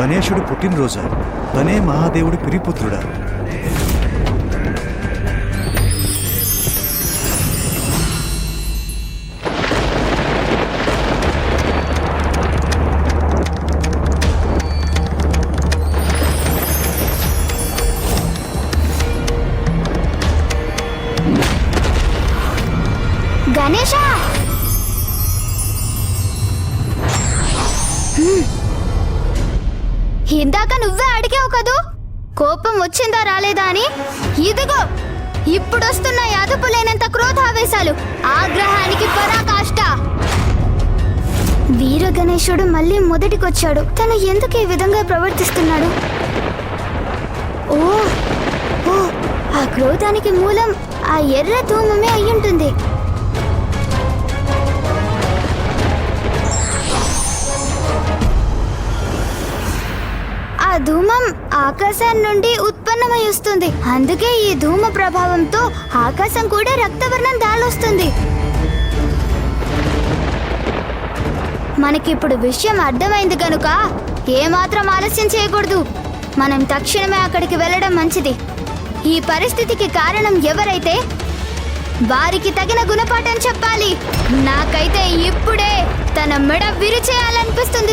గణేశుడు పుట్టినరోజా. తనే మహాదేవుడి పిరిపుత్రుడా. గణేష ఇందాక నువ్వే అడిగావు కదూ? కోపం వచ్చిందా రాలేదా అని? ఇదిగో ఇప్పుడు వస్తున్నాయి లేనంత క్రోధావేశాలు ఆగ్రహానికి పరాకాష్ట. వీర గణేశుడు మళ్ళీ మొదటికొచ్చాడు. తను ఎందుకు ఈ విధంగా ప్రవర్తిస్తున్నాడు? ఓ ఓ ఆ క్రోధానికి మూలం ఆ ఎర్ర ధూమమే అయ్యుంటుంది. ధూమం ఆకాశం నుండి ఉత్పన్నమై వస్తుంది అందుకే ఈ ధూమ ప్రభావంతో ఆకాశం కూడా రక్తవర్ణం దాలొస్తుంది. మనకిప్పుడు విషయం అర్థమైంది కనుక ఏమాత్రం ఆలస్యం చేయకూడదు. మనం తక్షణమే అక్కడికి వెళ్ళడం మంచిది. ఈ పరిస్థితికి కారణం ఎవరైతే వారికి తగిన గుణపాఠం చెప్పాలి. నాకైతే ఇప్పుడే తన మెడ విరిచేయాలనిపిస్తుంది.